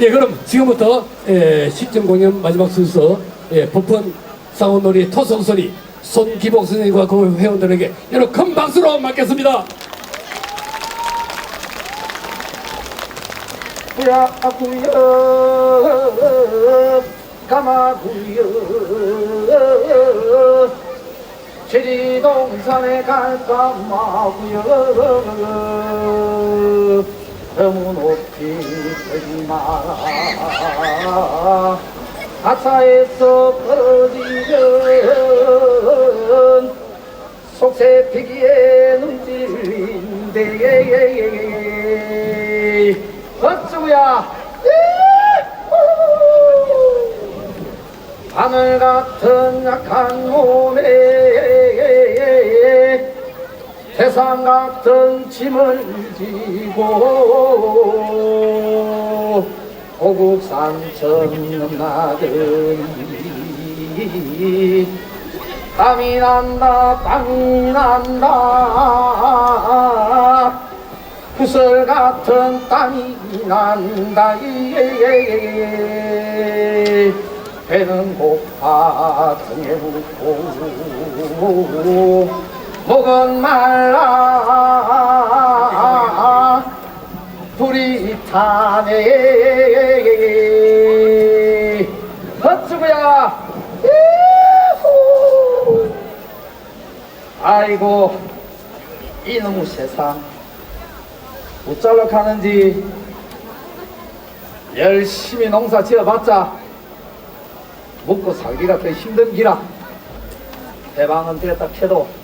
예, 그럼 지금부터 예, 실전 공연 마지막 순서 예, popon 사원놀이 토성소리 손기복 선생님과 그 회원들에게 여러분 큰 박수로 맞겠습니다. 구야구여 가마구여 지리동산에 갈까 마구여 너무 높이 뜨지 마라 가차에서 벌어지면 속세 피기에 눈질린데 어쩌구야? 하늘 같은 약한 몸에 세상 같은 짐을 지고 고국산천 나들이 땀이 난다 땀이 난다. 구슬 같은 땀이 난다. 예, 배는 고파 등에 묻고 목은 말라. 불이 타네 어쩌구야. 예후. 아이고 이놈의 세상. 어쩌러 가는지. 열심히 농사 지어봤자 먹고 살기가 더 힘든 기라. 대방은 됐다 캐도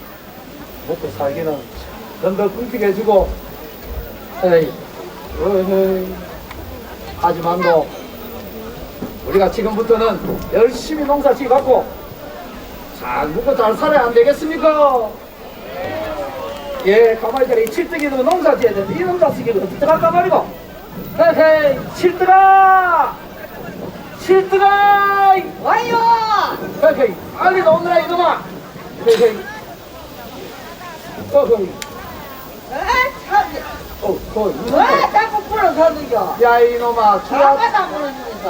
먹고 살기는 건더 끊기게 해주고 에이 어이 하지만도 우리가 지금부터는 열심히 농사 지어갖고 잘 먹고 잘 살아야 안 되겠습니까? 예, 가만히 있어라. 이 칠뜨기도 농사 지어야 되는데 이 농사 지기도 어떻게 할까 말이고. 헤헤, 칠뜨가! 칠뜨가! 와요! 헤헤, 빨리 나오느라 이놈아! 헤헤. 어, 어, 왜. 자꾸 불어서는겨? 야, 이놈아. 주야.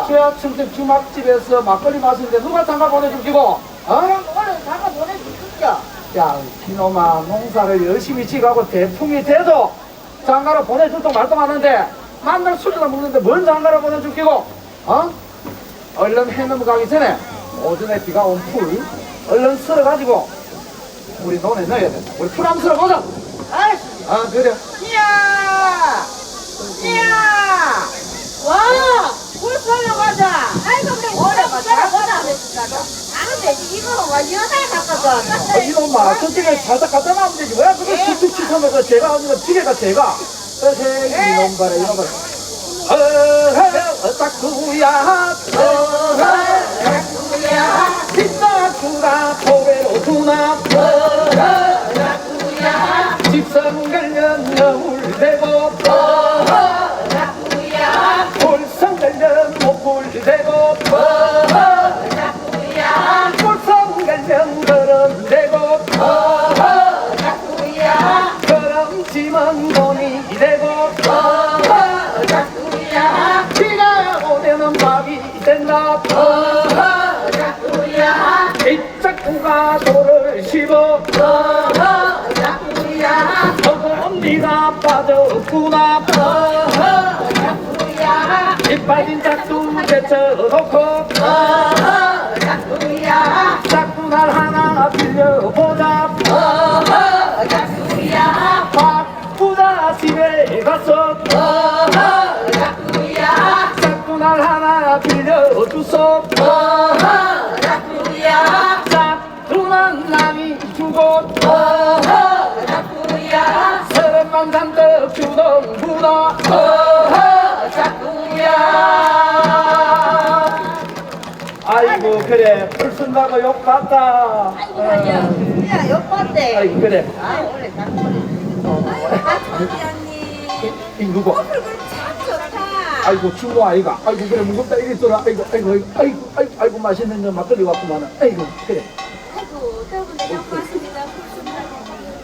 주야층 집 주막집에서 막걸리 마시는데 누가 장가 보내주기고? 어? 그럼 오늘 잠깐 보내주십시오. 야, 이놈아, 농사를 열심히 지가고 대풍이 돼도 장가로 보내줄도 말도 하는데 만날 술이나 먹는데 뭔 장가로 보내줄기고? 어? 얼른 해 넘어가기 전에 오전에 비가 온 풀 얼른 쓸어가지고 우리 논에 넣어야 된다. 우리 풀 한번 쓸어보자. 아이씨, 아, 그래. 이야! 이야! 와! 물 썰러 가자. 아이고, 그래. 오늘 잘하거나. 나는 되지. 이거는 완전 여자에 어, 바꿔서. 이놈아, 저쪽에 살짝 갖다 놔면 되지. 왜 그걸 툭툭 치면서 제가 하는 건 지게가 제가. 어헤, 이놈 봐라, 이놈 봐라. 어헤, 어따쿠야, 어헤, 야 뒷다쿠가 도배로 두나, 야? 집성 걸려 너울 대고, 야? 볼성 걸려 목불 대고, 야? 볼성 걸려 걸음 대고, 야? 걸음 지면 돈이 되고, 야? 비가 오면은 밥이 된다. 야 주는구나 아이고 그래. 불 쓴다고 욕 봤다 야 옆반대. 아이고 그래. 아 오늘 장모님 이 누구? 참 좋다. 아이고 추모 아이가. 아이고 그래. 무겁다. 이리 있어라. 아이고 아이고 아이고 아이고 아이고, 아이고 맛있는 거 막걸리 왔구만 아이고 그래. 아이고, 영광입니다.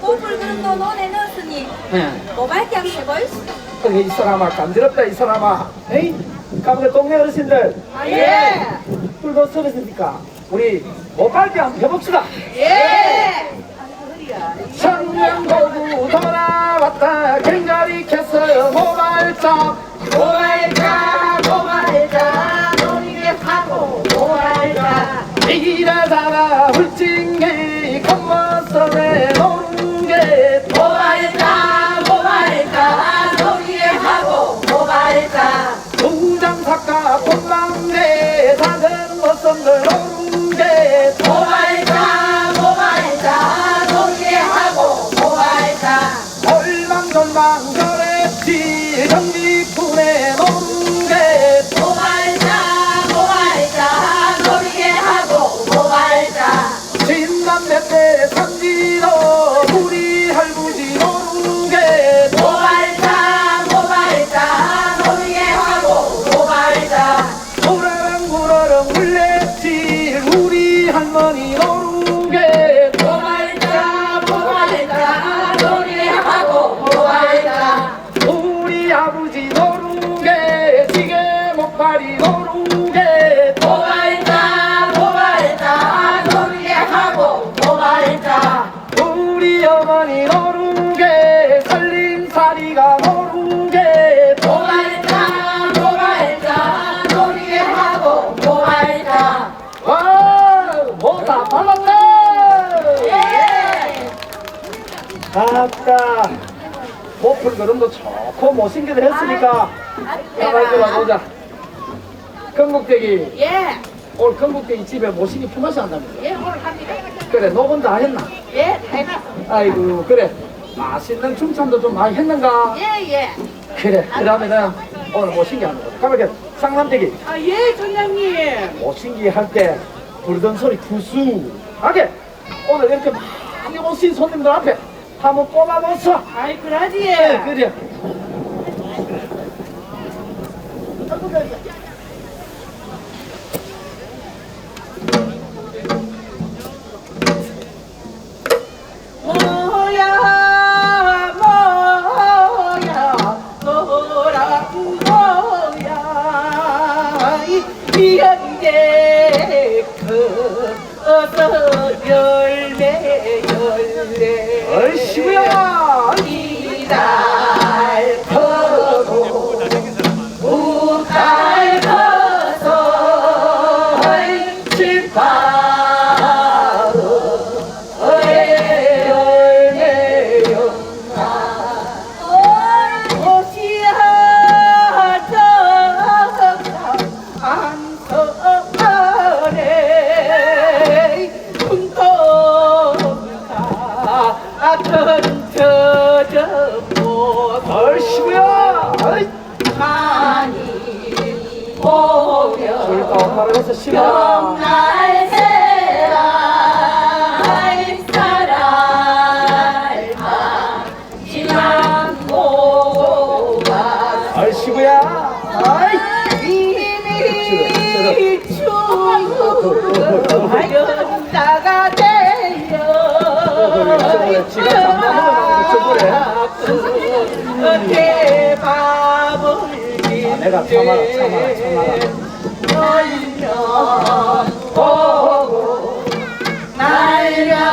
꽃을 그런 논에 넣었으니 예. 모발게 한번 해보이시. 이 사람아 간지럽다 이 사람아 에이 가문의 동네 어르신들 예. 뿔도 서르시니까 우리 목갈비 한번 해봅시다 예. 청년고 아까 목풀 걸음도 좋고 못생기게 했으니까 가만히 보자. 건국대기 예, 오늘 건국대기 집에 모시기 품앗이 한다면서. 예, 오늘 합니다. 그래 녹음 다 했나? 예, 해가. 아이고 그래 맛있는 춤참도 좀 많이 했는가? 예, 예. 그래 그러면은 오늘 모신기 하는 거다. 가만히 쌍남대기 아, 예, 전장님. 모신기 할 때 부르던 소리 구수 하게 오늘 이렇게 많이 오신 손님들 앞에 한번 뽑아보소. 아이, 그러지. 네, 그래. 모가 얼씨구야. 아이. 이미 죽어연다가 되려 지가 장난으로 대밥을 내가 참아라, 참아라, 참아라. 보고 날면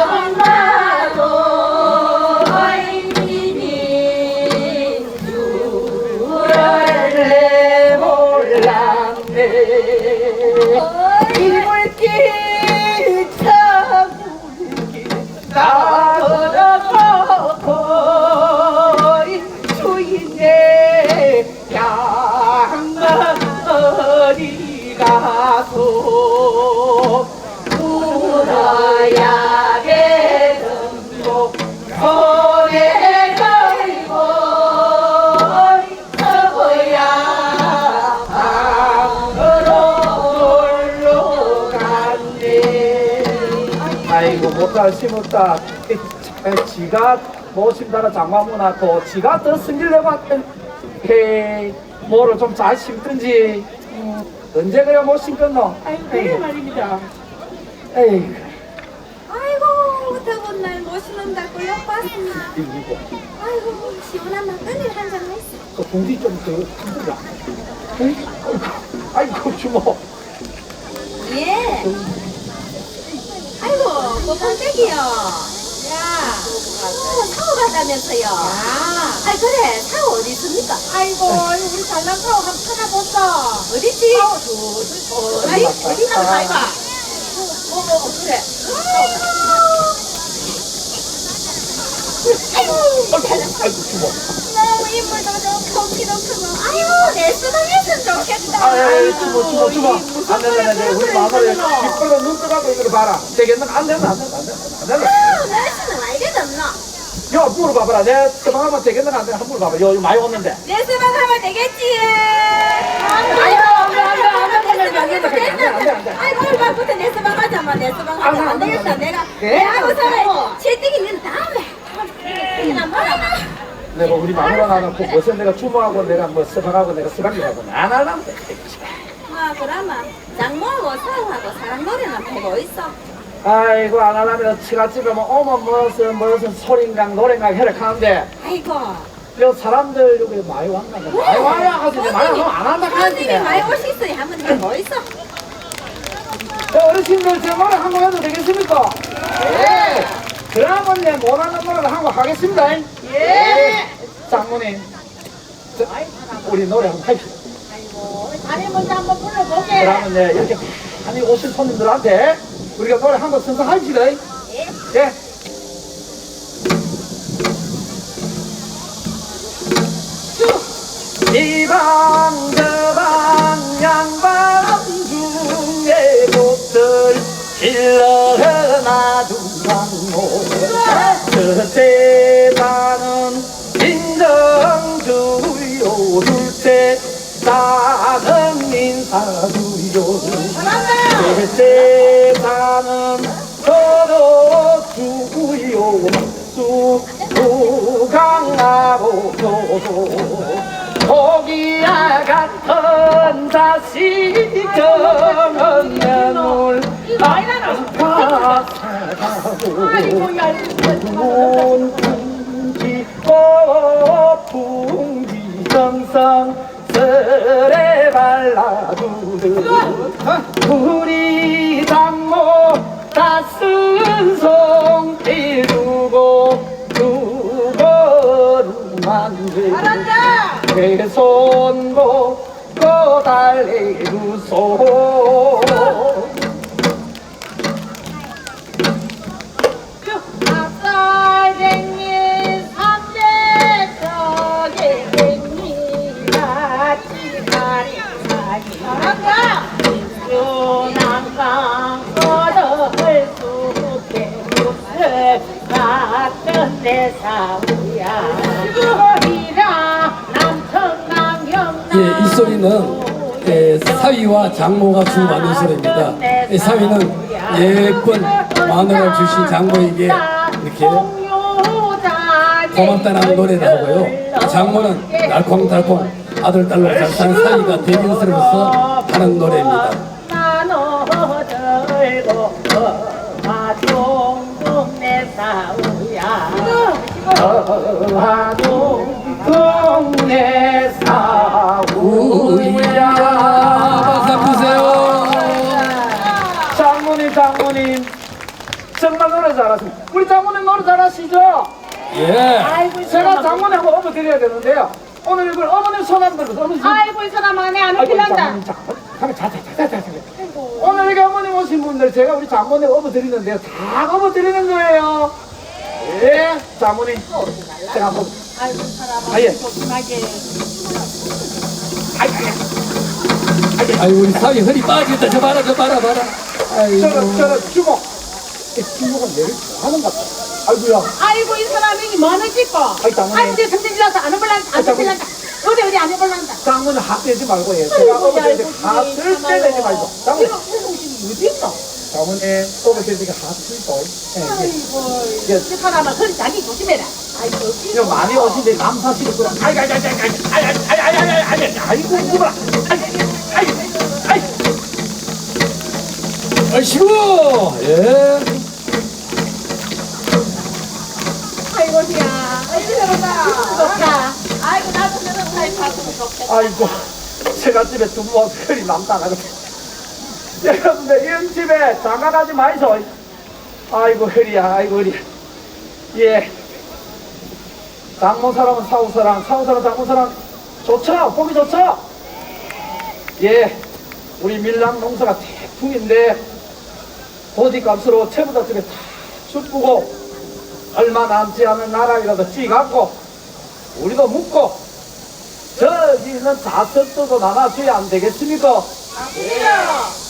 아이고 못잘 심었다. 지가 모심다라 장관문 낳고 지가 더 승질내고 헤이 뭐를 좀 잘 심든지 음, 언제 그래 못 심겠노? 아이고 그래 말입니다 에이 아이고 더운 날 모시는다고. 이거 아이고 시원한 막걸리 한잔 했어. 그 공기 좀더 흔들라. 아이고 주모 예. 아이고, 고판댁이요. 야, 어, 사오 갔다면서요. 아, 그래, 사오 어디 있습니까? 아이고 우리 잘난 사오 한번 찾아보자 어디지? 어디 어디 한번 가봐 어머 그래 아이고 아이고 죽어. 내스방 하자마 내 수방 하자 안 되겠다 내가 내하고 살아 채택이 는 다음에 내가 우리 마누라 나놓고 무슨 내가 주모하고 내가 뭐 서방하고 내가 서방이하고 안 하려면 돼 아, 그러면 장모하고 사우하고 사랑 노래나 보고 있어. 아이고 안 하려면 치가집에 뭐 오면 무슨 무슨 소린강 노래강 해라 하는데 아이고. 요 사람들 여기 많이 왔나 봐 많이 와야 하지 많이 와면 안 한다 손님이 많이 하지 오시있어요. 한번 해보 있어. 어르신들 제 노래 한번 해도 되겠습니까? 예 그러면 내 못하는 노래를 한번 하겠습니다. 예. 장모님 저, 우리 노래 한번 합시다 아니 먼저 한번 불러보게. 그러면 네, 이렇게 많이 오신 손님들한테 우리가 노래 한번 선사합시다. 예. 예. 이방 저방 양방 중에 곳들 일러 강모 그때 나는 인정주요. 그때 나는 인사주요. 그때 나는 도로주요. 수강하고 고기야 같은 자식은 내놀 아이고 과태료, 우리 장모 다쓴 손길 두고 두 걸음만 돼. 잘한다! 내 손목 달래구 소 장모가 주고받는 소리입니다. 이 사위는 예쁜 마누라를 주신 장모에게 이렇게 고맙다는 노래를 하고요. 장모는 날콩달콩 아들 딸로 잘 사는 사위가 대견스러워서 하는 노래입니다. 동네 우야 사우야 노래 잘하십니다 우리 장모님 노래 잘하시죠? 예. 제가 장모님 한번 업어드려야 되는데요 오늘 이걸 어머님 손 한번 들어서 어머님 손 아이고 이 사람 안에 안 아이고, 필란다 장모님 잠깐 잠깐 자자자자자 오늘 여기 어머님 오신 분들 제가 우리 장모님 업어 드리는데요 다 업어 드리는 거예요 예 장모님 제가 한번 아이고 이 사람 아, 예. 조심하게 아이 아이 아이 우리 사위 허리 빠지겠다. 저 봐라 저 봐라 봐라. 아이고. 저는 저는 주먹 이 주먹은 내를 좋아하는 것 같아 아이고야 아이고 이 사람이 짓고 아이, 장모님. 아이고 내 성질이라서 안 해볼란다 안. 해볼란다 어디 어디 안 해볼란다 장모님 합대지 말고 예 제가 때합쓸 때 내지 말고 장모님 이거 무슨 어디 있어 때 합쓸고 예, 예. 아이고 예. 이 사람아 허리 자기 조심해라 아이고 이거 많이 오신데 남사시고 그럼 아이고 아이고 아이고 아이고 아이고 아이고 아이고 아이고 아이고 아이고 아이고 아이고. 예. 아이고 아이고 아이고 처갓집에 두부와 혈이 남다 나거든 여러분들 이런 집에 장가가지 마이소. 아이고 혈이야 아이고 혈이야. 예. 장모 사람은 사후 사람 사후 사람 장모 사람. 좋죠? 보기 좋죠? 예. 우리 밀랑 농사가 태풍인데 도지값으로 채부자 집에 다 죽고 얼마 남지 않은 나락이라도 찌갖고 우리도 묻고 저기는 자석도 나눠줘야 안 되겠습니까?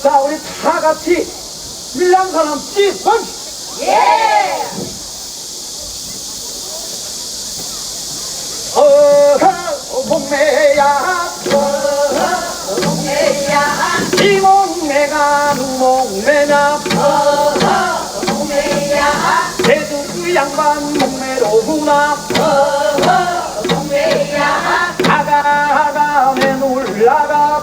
자 우리 다 같이 밀랑 사람 찌번! 어허 동매야 이 목매가 누 목매냐 대두 그 양반 목매로구나 놀라가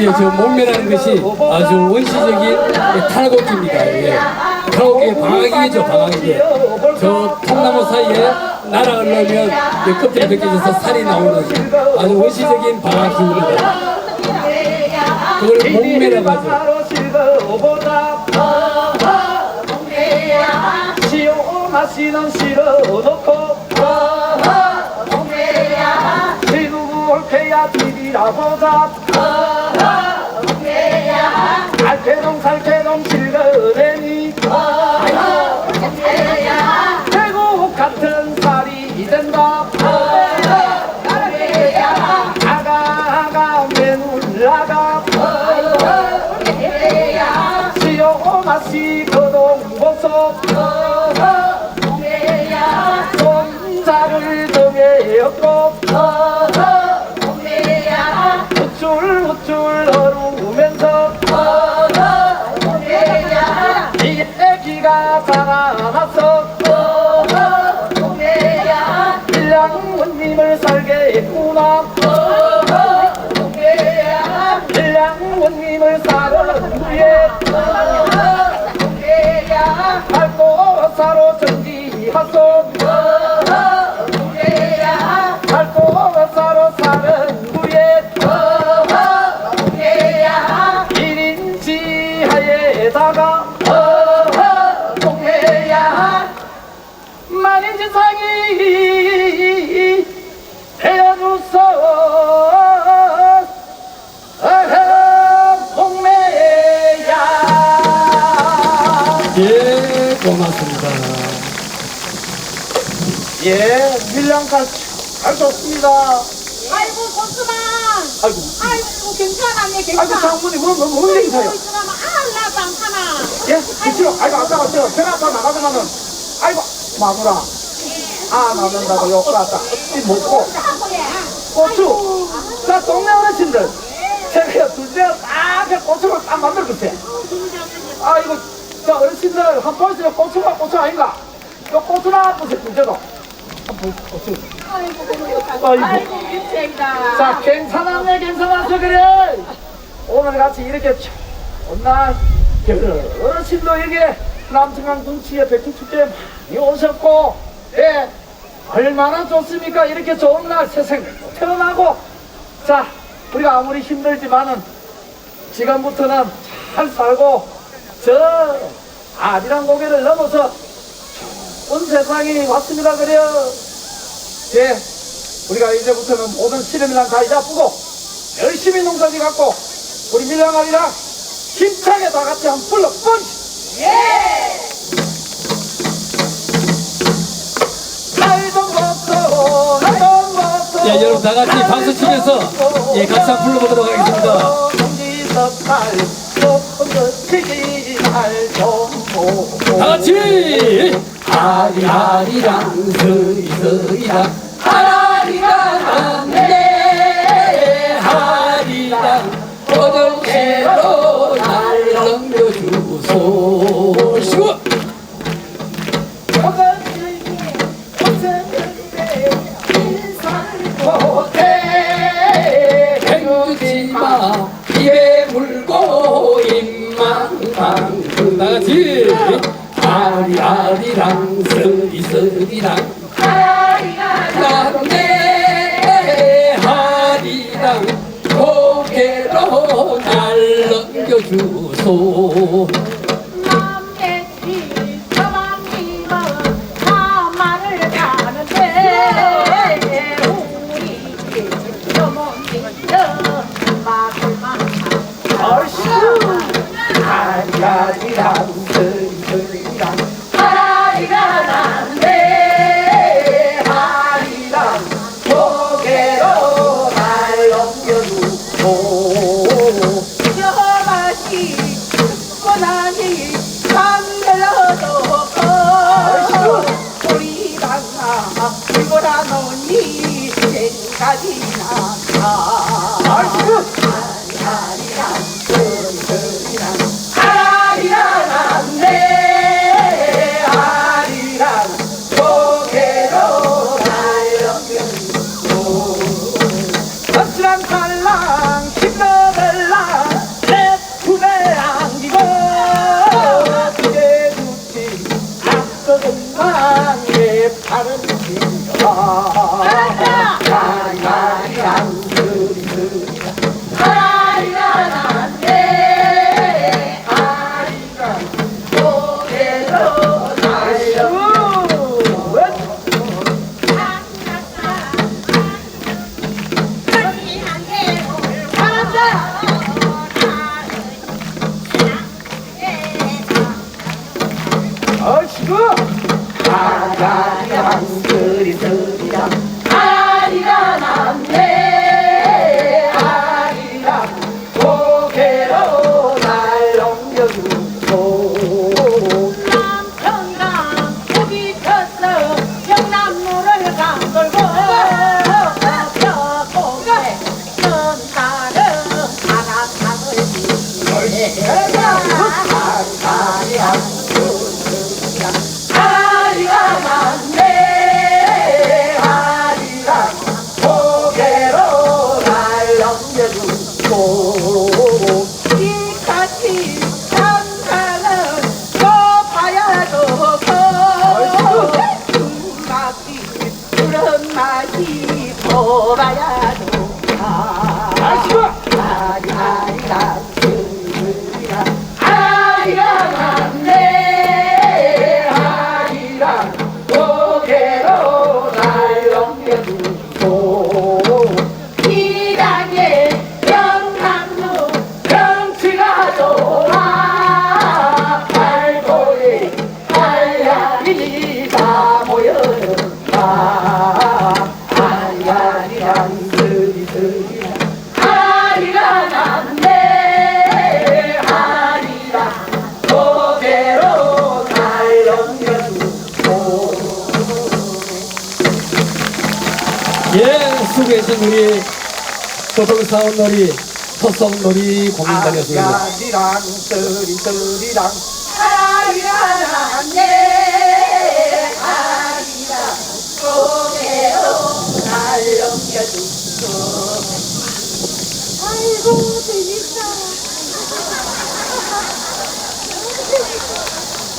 예, 저 목매라는 것이 아주 원시적인 예, 탈곡기입니다. 예. 탈곡기의 방학이죠, 방학이. 저 통나무 사이에 넣으면 예, 껍질이 벗겨져서 살이 나오는 아주 원시적인 방학기입니다. 그걸 목매라고 하죠. 누구 올케야 디디라 보자 살케동 살케동 실거래니 태국 같은 살이 된다 아가 아가 매눌라가. 시오마시 거동보소 손자를 정해였고 밀랑가 잘 좋습니다. 아이고 고수만. 아이고. 아이고 괜찮았네 아이고 괜찮아. 장모님 오늘 너무 그러면 알라 빵하나. 예 그치로 아이고. 아까 왔어요. 전화 아까 나가더만은 아이고 마누라. 아 나는다고 욕받았다 어찌 먹고. 고추. 자 동네 어르신들. 제가 둘째가 딱 고추를 딱 만들었어요 아 이거 저 어르신들 한번 보세요. 고추가 고추 아닌가? 요 고추나 보세요 둘째도 아이고 아이고. 민생이다 자 괜찮았네 괜찮았어 그래 오늘 같이 이렇게 그 어르신도 이게 남청강 둥치에 백두축제에 많이 오셨고 예 얼마나 좋습니까? 이렇게 좋은 날 세상에 태어나고. 자 우리가 아무리 힘들지만은 지금부터는 잘 살고 저 아리랑 고개를 넘어서 좋은 세상이 왔습니다 그래요 예. 우리가 이제부터는 모든 시름이랑 다 잊어보고 열심히 농사지 갖고 우리 밀랑아리랑 힘차게 다 같이 한번 불러 벗어 날좀 벗어. 예, 여러분 다 같이 박수 치면서 예, 같이 한번 불러보도록 하겠습니다. 다 같이! 아리아리랑 스리스리랑 하라리랑 네. 하리랑 거절체로 날 넘겨주소. 시고 아리랑 서리서리랑 남내 하리랑 고개로 날 넘겨주소. 谁不杀呀 우리가 모여라 계신 우리 소통사원놀이 소성놀이 공인단이었습니다. 아리랑 스리스리랑